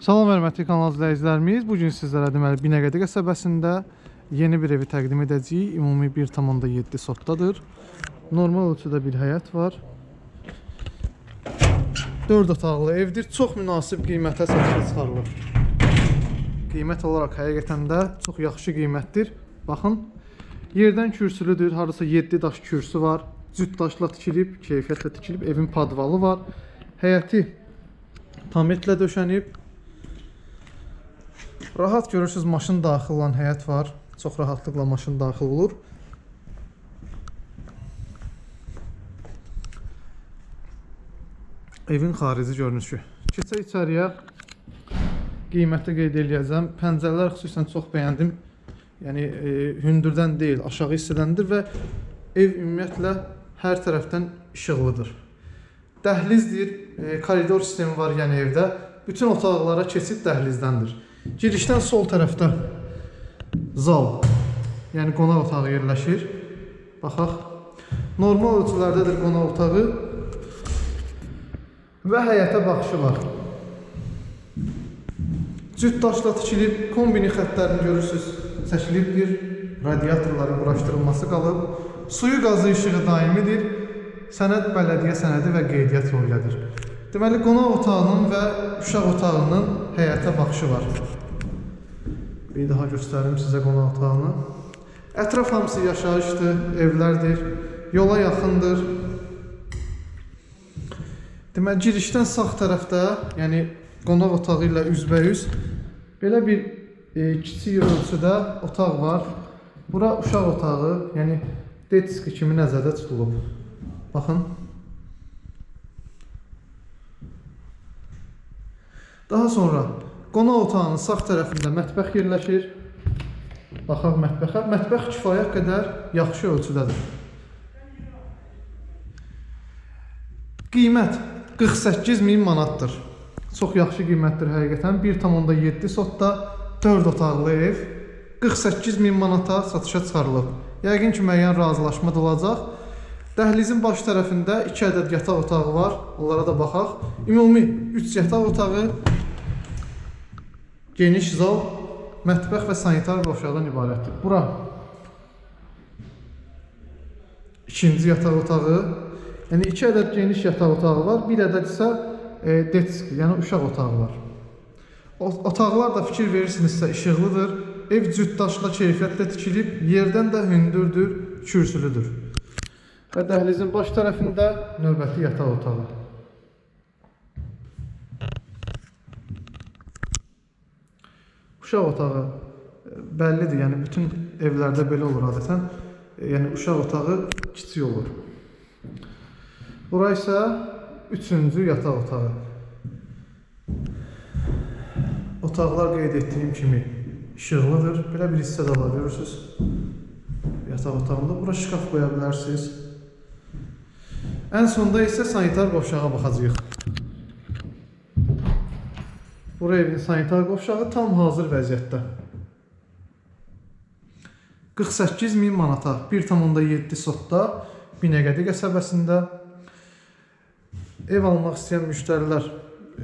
Salam hörmətli kanal izləyicilərimiz. Bu gün sizlərə deməli Binəqədi qəsəbəsində yeni bir evi təqdim edəcəyik. Ümumi 1.7 sotdadır. Normal ölçüdə bir həyət var. 4 otaqlı evdir. Çox münasib qiymətə satışa çıxarılır. Qiymət olaraq həqiqətən də çox yaxşı qiymətdir. Baxın, yerdən kürsülüdür. Hardasa 7 daş kürsü var. Cüt daşla tikilib, keyfiyyətlə tikilib. Evin padvalı var. Həyəti tamitlə döşənib. Rahat görürsüz maşın daxil olan həyət var. Çox rahatlıqla maşın daxil olur. Evin xarici görünüşü. Keçək içəriyə. Qiyməti qeyd eləyəcəm. Pəncərələr xüsusən çox bəyəndim. Yəni e, hündürdən deyil, aşağı hissədəndir və ev ümumiyyətlə hər tərəfdən işıqlıdır. Dəhlizdir, e, koridor sistemi var yəni evdə. Bütün otaqlara keçid dəhlizdəndir. Girişdən sol tərəfdə zal, yəni qonaq otağı yerləşir. Baxaq. Normal ölçülərdədir qonaq otağı və həyətə baxışı var. Cüt daşla tikilib, kombini xəttlərini görürsüz, çəkilibdir. Radiatorların quraşdırılması qalıb. Suyu qazı işığı daimidir. Sənəd bələdiyyə sənədi və qeydiyyat yoludur. Deməli, qonaq otağının və uşaq otağının həyətə baxışı var. Bir daha göstərim sizə qonaq otağını. Ətraf hamısı yaşayışdır, evlərdir, yola yaxındır. Deməli, girişdən sağ tərəfdə, yəni qonaq otağı ilə üzbəüz belə bir e, kiçik ölçüdə otaq var. Bura uşaq otağı, yəni detski kimi nəzərdə tutulub. Baxın. Daha sonra qonaq otağının sağ tərəfində mətbəx yerləşir. Baxaq mətbəxə. Mətbəx kifayət qədər yaxşı ölçüdədir. Qiymət 48 min manatdır. Çox yaxşı qiymətdir həqiqətən. 1.7 sotda 4 otaqlı ev 48 min manata satışa çıxarılıb. Yəqin ki, müəyyən razılaşma da olacaq. Dəhlizin baş tərəfində 2 ədəd yataq otağı var. Onlara da baxaq. Ümumi 3 yataq otağı, geniş zal, mətbəx və sanitar qovşaqdan ibarətdir. Bura ikinci yataq otağı. Yəni 2 ədəd geniş yataq otağı var, bir ədəd isə e, detsk, yəni uşaq otağı var. O- Otaqlar da fikir verirsinizsə işıqlıdır. Ev cüt daşla keyfiyyətlə tikilib, yerdən də hündürdür, kürsülüdür. Və dəhlizin baş tərəfində növbəti yataq otağı. Uşaq otağı e, bəllidir, yəni bütün evlərdə belə olur adətən. E, Yəni uşaq otağı kiçik olur. Bura isə üçüncü yataq otağı. Otaqlar qeyd etdiyim kimi işıqlıdır. Belə bir hissə də var, görürsüz. Yataq otağında bura şkaf qoya bilərsiniz. Ən sonda isə sanitar qovşağa baxacağıq. Bura evin sanitar qovşağı tam hazır vəziyyətdə. 48 min manata 1.7 sotda Binəqədi qəsəbəsində ev almaq istəyən müştərilər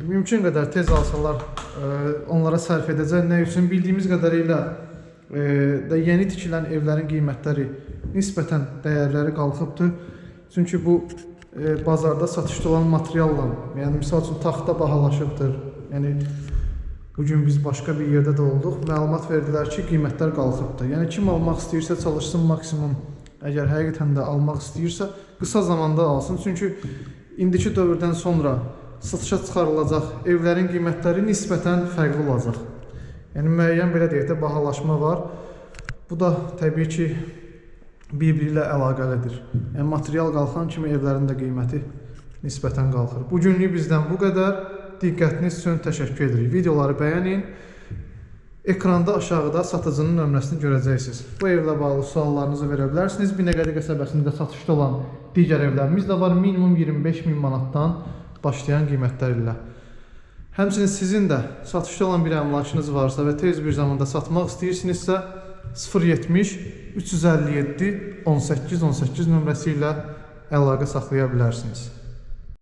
mümkün qədər tez alsalar e, onlara sərf edəcək. Nə üçün bildiyimiz qədərilə e, də yeni tikilən evlərin qiymətləri nisbətən dəyərləri qalxıbdır. Çünki bu e, bazarda satışda olan materialla, yəni misal üçün taxta bahalaşıbdır. Yəni bu gün biz başqa bir yerdə də olduq. Məlumat verdilər ki, qiymətlər qalxıbdır. Yəni kim almaq istəyirsə çalışsın maksimum əgər həqiqətən də almaq istəyirsə qısa zamanda alsın. Çünki indiki dövrdən sonra satışa çıxarılacaq evlərin qiymətləri nisbətən fərqli olacaq. Yəni müəyyən belə deyək də bahalaşma var. Bu da təbii ki bir-biri ilə əlaqəlidir. Yəni material qalxan kimi evlərin də qiyməti nisbətən qalxır. Bu günlük bizdən bu qədər. Diqqətiniz üçün təşəkkür edirik. Videoları bəyənin. Ekranda aşağıda satıcının nömrəsini görəcəksiniz. Bu evlə bağlı suallarınızı verə bilərsiniz. Binəqədi qəsəbəsində satışda olan digər evlərimiz də var. Minimum 25 min manatdan başlayan qiymətlər ilə. Həmçinin sizin də satışda olan bir əmlakınız varsa və tez bir zamanda satmaq istəyirsinizsə 070 357 18 18 nömrəsi ilə əlaqə saxlaya bilərsiniz.